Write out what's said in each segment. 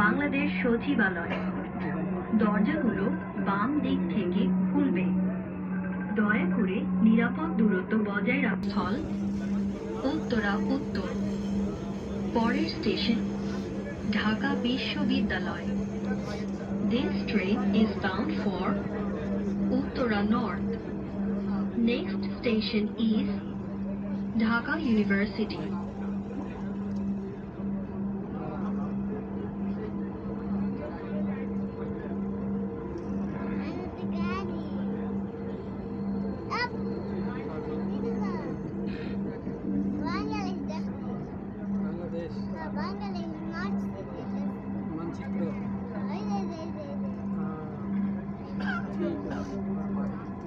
বাংলাদেশ সচিবালয় দরজাগুলো বাম দিক থেকে খুলবে দয়া করে নিরাপদ দূরত্ব বজায় রাখ স্থল উত্তরা উত্তর পরের স্টেশন, ঢাকা বিশ্ববিদ্যালয় This train is bound for Uttara North. Next station is Dhaka University.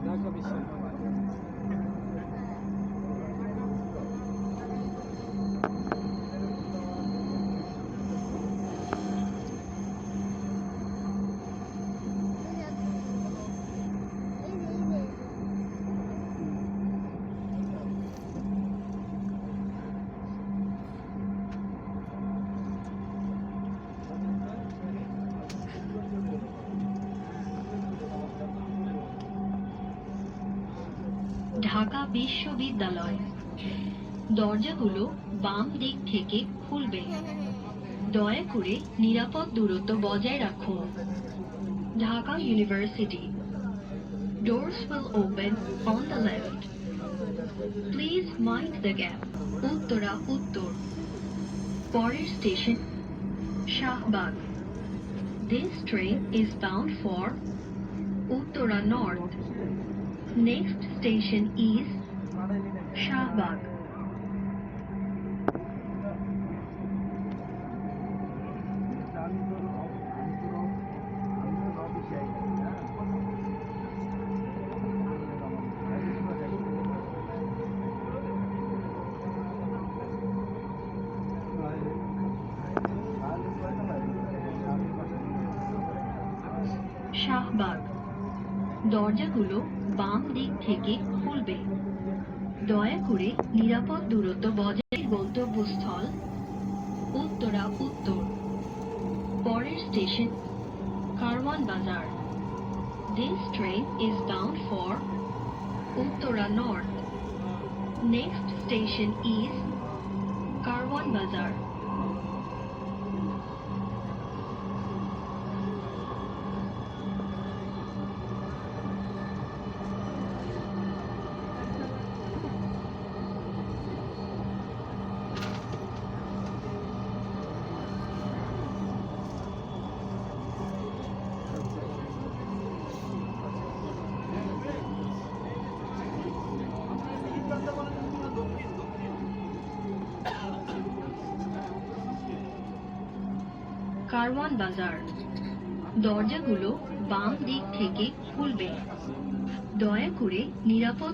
Да, комиссия. Dhaka বিশ্ববিদ্যালয় দরজাগুলো বাম দিক থেকে খুলবে দয়া করে নিরাপদ দূরত্ব বজায় রাখুন Dhaka university Doors will open on the left. Please mind the gap. Uttara উত্তর পরের station Shahbag This train is bound for Uttara North. Next station is Shahbag. Shahbag. দরজাগুলো বাম দিক থেকে খুলবে দয়া করে নিরাপদ দূরত্ব বজায় গন্তব্যস্থল উত্তরা উত্তর পরের station, Karwan Bazar This train is bound for Uttara North. Next station is Karwan Bazar. Karwan বাজার। দরজাগুলো বাম দিক থেকে খুলবে। দয়া করে নিরাপদ